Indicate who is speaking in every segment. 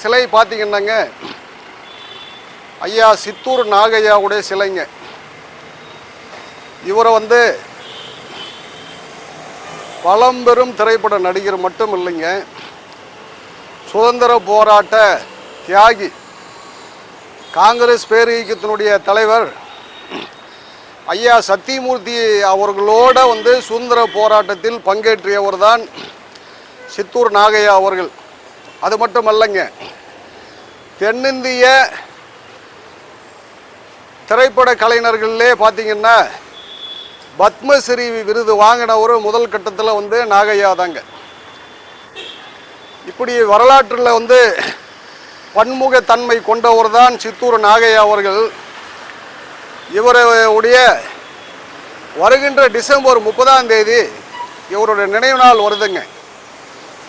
Speaker 1: சிலை பார்த்தீங்கன்னாங்க. ஐயா சித்தூர் நாகையாவுடைய சிலைங்க. இவரை வந்து பழம்பெரும் திரைப்பட நடிகர் மட்டும் இல்லைங்க சுதந்திர போராட்ட தியாகி காங்கிரஸ் பேரியக்கத்தினுடைய தலைவர் ஐயா சத்தியமூர்த்தி அவர்களோட வந்து சுதந்திர போராட்டத்தில் பங்கேற்றியவர் தான் சித்தூர் நாகையா அவர்கள். அது மட்டும் அல்லங்க தென்னிந்திய திரைப்பட கலைஞர்கள்லே பார்த்தீங்கன்னா பத்மஸ்ரீ விருது வாங்கினவர் முதல் கட்டத்தில் வந்து நாகையா தாங்க. இப்படி வரலாற்றில் வந்து பன்முகத்தன்மை கொண்டவர் தான் சித்தூர் நாகையா அவர்கள். இவருடைய வருகின்ற டிசம்பர் முப்பதாம் தேதி இவருடைய நினைவு நாள் வருதுங்க.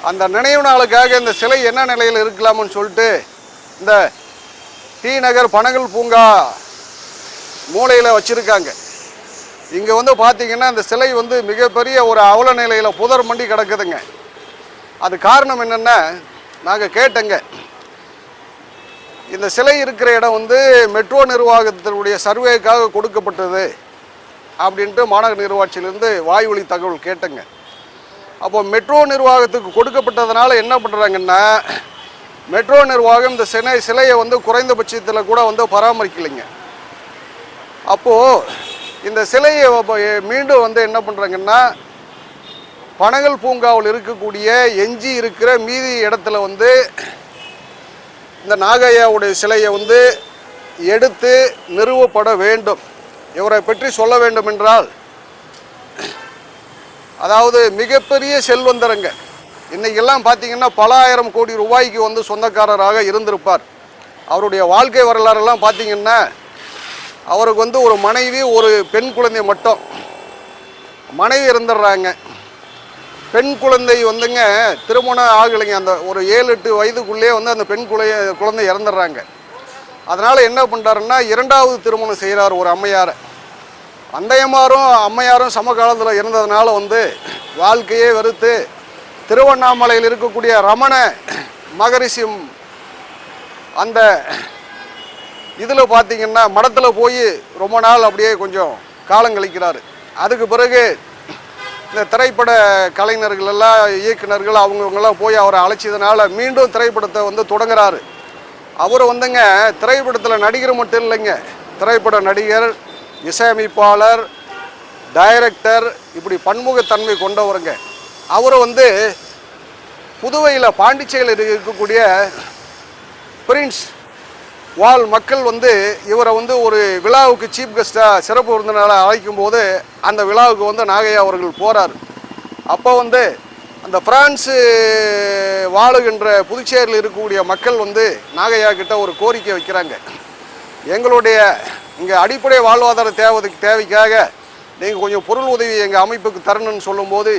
Speaker 1: அந்த நினைவு நாளுக்காக இந்த சிலை என்ன நிலையில் இருக்கலாம்னு சொல்லிட்டு இந்த டி நகர் பனகல் பூங்கா மூலையில் வச்சுருக்காங்க. இங்கே வந்து பார்த்திங்கன்னா இந்த சிலை வந்து மிகப்பெரிய ஒரு அவல நிலையில் புதர் மண்டி கிடக்குதுங்க. அது காரணம் என்னென்னா நாங்கள் கேட்டங்க. இந்த சிலை இருக்கிற இடம் வந்து மெட்ரோ நிர்வாகத்தினுடைய சர்வேக்காக கொடுக்கப்பட்டது. அப்படின்ட்டு மாநகர நிர்வாகத்திலிருந்து வாய்வழி தகவல் கேட்டங்க. அப்போ மெட்ரோ நிர்வாகத்துக்கு கொடுக்கப்பட்டதுனால என்ன பண்ணுறாங்கன்னா மெட்ரோ நிர்வாகம் இந்த சிலை சிலையை வந்து குறைந்தபட்சத்தில் கூட வந்து பராமரிக்கலைங்க. அப்போது இந்த சிலையை மீண்டும் வந்து என்ன பண்ணுறாங்கன்னா பனகல் பூங்காவில் இருக்கக்கூடிய எஞ்சி இருக்கிற மீதி இடத்துல வந்து இந்த நாகையாவுடைய சிலையை வந்து எடுத்து நிறுவப்பட வேண்டும். இவரை பற்றி சொல்ல வேண்டும் என்றால் அதாவது மிகப்பெரிய செல்வந்தரங்க. இன்னைக்கெல்லாம் பார்த்தீங்கன்னா பல ஆயிரம் கோடி ரூபாய்க்கு வந்து சொந்தக்காரராக இருந்திருப்பார். அவருடைய வாழ்க்கை வரலாறெல்லாம் பார்த்தீங்கன்னா அவருக்கு வந்து ஒரு மனைவி ஒரு பெண் குழந்தை மட்டும். மனைவி இருந்துடுறாங்க பெண் குழந்தை வந்துங்க திருமணம் ஆகலைங்க. அந்த ஒரு ஏழு எட்டு வயதுக்குள்ளேயே வந்து அந்த பெண் குழந்தை குழந்தை இறந்துடுறாங்க. அதனால் என்ன பண்ணுறாருன்னா இரண்டாவது திருமணம் செய்கிறார் ஒரு அம்மையாரை. அண்டையமாரும் அம்மையாரும் சமகாலத்தில் இருந்ததுனால வந்து வாழ்க்கையே வெறுத்து திருவண்ணாமலையில் இருக்கக்கூடிய ரமண மகரிஷி அந்த இதில் பார்த்தீங்கன்னா மடத்தில் போய் ரொம்ப நாள் அப்படியே கொஞ்சம் காலம் கழிக்கிறாரு. அதுக்கு பிறகு இந்த திரைப்பட கலைஞர்கள் எல்லாம் இயக்குனர்கள் அவங்கவுங்கெல்லாம் போய் அவரை அழைச்சதுனால மீண்டும் திரைப்படத்தை வந்து தொடங்குறாரு. அவர் வந்துங்க திரைப்படத்தில் நடிகர் மட்டும் இல்லைங்க திரைப்பட நடிகர் இசையமைப்பாளர் டைரக்டர் இப்படி பன்முகத்தன்மை கொண்டவருங்க. அவரை வந்து புதுவையில் பாண்டிச்சேரியில் இருக்கக்கூடிய பிரின்ஸ் வாழ் மக்கள் வந்து இவரை வந்து ஒரு விழாவுக்கு சீஃப் கெஸ்ட்டாக சிறப்பு விருந்தினராக அழைக்கும் போது அந்த விழாவுக்கு வந்து நாகையா அவர்கள் போகிறார் அப்போ வந்து அந்த பிரான்ஸு வாழுகின்ற புதுச்சேரியில் இருக்கக்கூடிய மக்கள் வந்து நாகையா கிட்ட ஒரு கோரிக்கை வைக்கிறாங்க. எங்களுடைய இங்கே அடிப்படை வாழ்வாதார தேவைக்கு தேவைக்காக நீங்கள் கொஞ்சம் பொருள் உதவி எங்கள் அமைப்புக்கு தரணும்னு சொல்லும்போது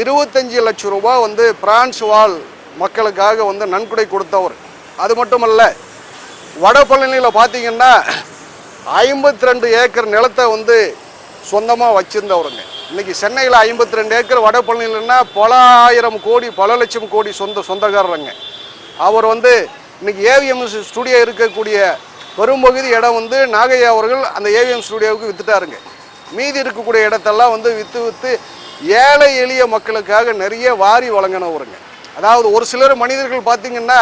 Speaker 1: இருபத்தஞ்சி லட்சம் ரூபாய் வந்து பிரான்ஸ் வாழ் மக்களுக்காக வந்து நன்கொடை கொடுத்தவர். அது மட்டுமல்ல வடபழனியில் பார்த்தீங்கன்னா ஐம்பத்தி ரெண்டு ஏக்கர் நிலத்தை வந்து சொந்தமாக வச்சுருந்தவருங்க. இன்னைக்கு சென்னையில் ஐம்பத்தி ரெண்டு ஏக்கர் வடபழனிலன்னா பல ஆயிரம் கோடி பல லட்சம் கோடி சொந்த சொந்தக்காரருங்க. அவர் வந்து இன்றைக்கி ஏவிஎம்எஸ் ஸ்டுடியோ இருக்கக்கூடிய பெரும்பகுதி இடம் வந்து நாகையா அவர்கள் அந்த ஏவிஎம் ஸ்டுடியோவுக்கு வித்துட்டாருங்க. மீதி இருக்கக்கூடிய இடத்தெல்லாம் வந்து விற்று விற்று ஏழை எளிய மக்களுக்காக நிறைய வாரி வழங்கினவருங்க. அதாவது ஒரு சிலர் மனிதர்கள் பார்த்தீங்கன்னா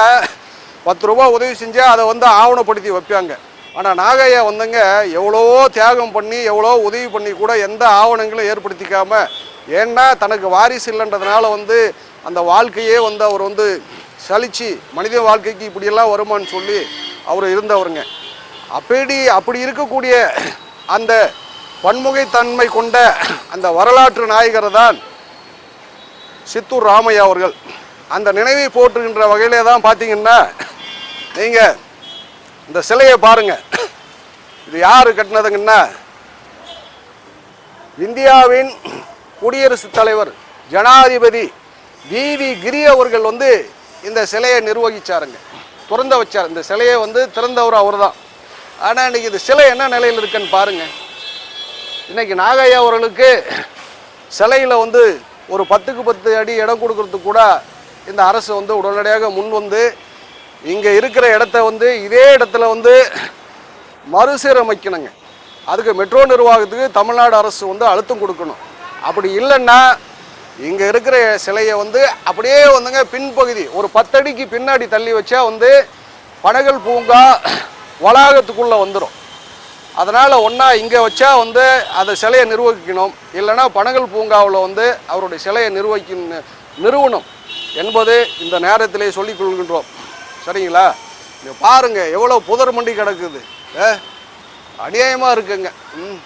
Speaker 1: பத்து ரூபா உதவி செஞ்சால் அதை வந்து ஆவணப்படுத்தி வைப்பாங்க. ஆனால் நாகையா வந்துங்க எவ்வளோ தியாகம் பண்ணி எவ்வளோ உதவி பண்ணி கூட எந்த ஆவணங்களும் ஏற்படுத்திக்காம ஏன்னா தனக்கு வாரிசு இல்லைன்றதுனால வந்து அந்த வாழ்க்கையே வந்து அவர் வந்து சலிச்சு மனித வாழ்க்கைக்கு இப்படியெல்லாம் வருமான்னு சொல்லி அவர் இருந்தவருங்க. அப்படி அப்படி இருக்கக்கூடிய அந்த பன்முகைத்தன்மை கொண்ட அந்த வரலாற்று நாயகர் தான் சித்தூர் ராமையா அவர்கள். அந்த நினைவை போற்றுகின்ற வகையிலே தான் பார்த்தீங்கன்னா நீங்கள் இந்த சிலையை பாருங்க. இது யார் கட்டினதுங்கன்னா இந்தியாவின் குடியரசுத் தலைவர் ஜனாதிபதி வி வி கிரி அவர்கள் வந்து இந்த சிலையை நிர்வகிச்சாருங்க. திறந்த வச்சார். இந்த சிலையை வந்து திறந்தவர் அவர் தான் ஆனால் இன்னைக்கு இந்த சிலை என்ன நிலையில் இருக்குன்னு பாருங்கள் இன்றைக்கி நாகையா அவர்களுக்கு சிலையில் வந்து ஒரு பத்துக்கு பத்து அடி இடம் கொடுக்கறதுக்கு கூட இந்த அரசு வந்து உடனடியாக முன் வந்து இங்கே இருக்கிற இடத்த வந்து இதே இடத்துல வந்து மறுசீரமைக்கணுங்க. அதுக்கு மெட்ரோ நிர்வாகத்துக்கு தமிழ்நாடு அரசு வந்து அழுத்தம் கொடுக்கணும். அப்படி இல்லைன்னா இங்கே இருக்கிற சிலையை வந்து அப்படியே வந்துங்க பின்பகுதி ஒரு பத்தடிக்கு பின்னாடி தள்ளி வச்சா வந்து பனகல் பூங்கா வளாகத்துக்குள்ளே வந்துடும் அதனால் ஒன்றா இங்கே வச்சா வந்து அந்த சிலையை நிர்வகிக்கணும். இல்லைன்னா பனகல் பூங்காவில் வந்து அவருடைய சிலையை நிர்வகிக்க நிறுவனம் என்பது இந்த நேரத்திலே சொல்லிக் கொள்கின்றோம். சரிங்களா? நீங்கள் பாருங்கள் எவ்வளோ புதர் மண்டி கிடக்குது. அநியாயமாக இருக்குங்க. ம்.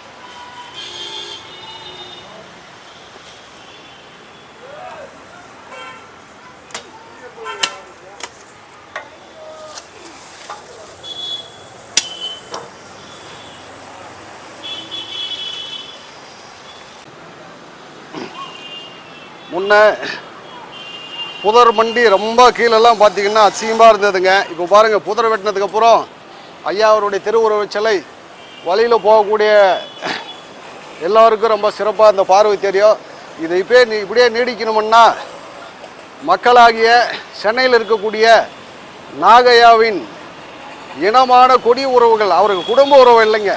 Speaker 1: முன்ன புதர் மண்டி ரொம்ப கீழெல்லாம் பார்த்தீங்கன்னா அசிங்கமாக இருந்ததுங்க. இப்போ பாருங்கள் புதர் வெட்டினதுக்கப்புறம் ஐயா அவருடைய திருவுருவச் சிலை வழியில் போகக்கூடிய எல்லாருக்கும் ரொம்ப சிறப்பாக இந்த பார்வை தெரியும். இது இப்பே நீ இப்படியே நீடிக்கணும்னா மக்களாகிய சென்னையில் இருக்கக்கூடிய நாகையாவின் இனமான கொடி உறவுகள் அவருக்கு குடும்ப உறவு இல்லைங்க.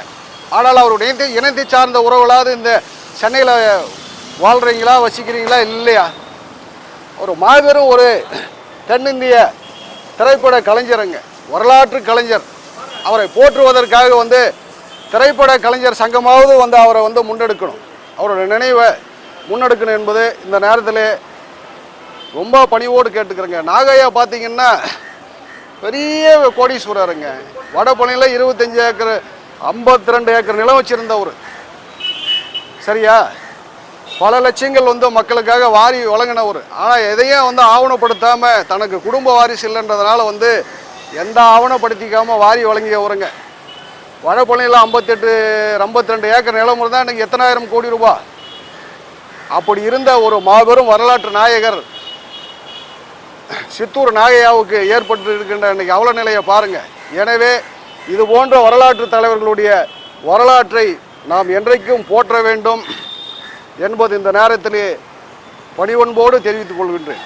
Speaker 1: ஆனால் அவருடைய இணைந்து சார்ந்த உறவுகளாவது இந்த சென்னையில் வாழ்கிறீங்களா வசிக்கிறீங்களா இல்லையா? ஒரு மாபெரும் ஒரு தென்னிந்திய திரைப்பட கலைஞருங்க. வரலாற்று கலைஞர். அவரை போற்றுவதற்காக வந்து திரைப்பட கலைஞர் சங்கமாவது வந்து அவரை வந்து முன்னெடுக்கணும். அவரோட நினைவை முன்னெடுக்கணும் என்பது இந்த நேரத்தில் ரொம்ப பணிவோடு கேட்டுக்கிறேங்க. நாகையா பார்த்தீங்கன்னா பெரிய கோடீஸ்வரருங்க. வடபழனியில் இருபத்தஞ்சி ஏக்கர் ஐம்பத்தி ரெண்டு ஏக்கர் நிலம் வச்சுருந்தவர். சரியா? பல லட்சங்கள் வந்து மக்களுக்காக வாரி வழங்கினவர். ஆனால் எதையும் வந்து ஆவணப்படுத்தாமல் தனக்கு குடும்ப வாரிசு இல்லைன்றதுனால வந்து எந்த ஆவணப்படுத்திக்காமல் வாரி வழங்கியவருங்க. வடபழனியில் ஐம்பத்தெட்டு ஐம்பத்தி ரெண்டு ஏக்கர் நிலம் இருந்தால் இன்றைக்கி எத்தனாயிரம் கோடி ரூபா. அப்படி இருந்த ஒரு மாபெரும் வரலாற்று நாயகர் சித்தூர் நாகையாவுக்கு ஏற்பட்டு இருக்கின்ற இன்றைக்கி அவல நிலையை பாருங்கள் எனவே இது போன்ற வரலாற்று தலைவர்களுடைய வரலாற்றை நாம் என்றைக்கும் போற்ற வேண்டும். என்பது இந்த நேரத்திலே பணிவன்போடு தெரிவித்துக் கொள்கின்றேன்.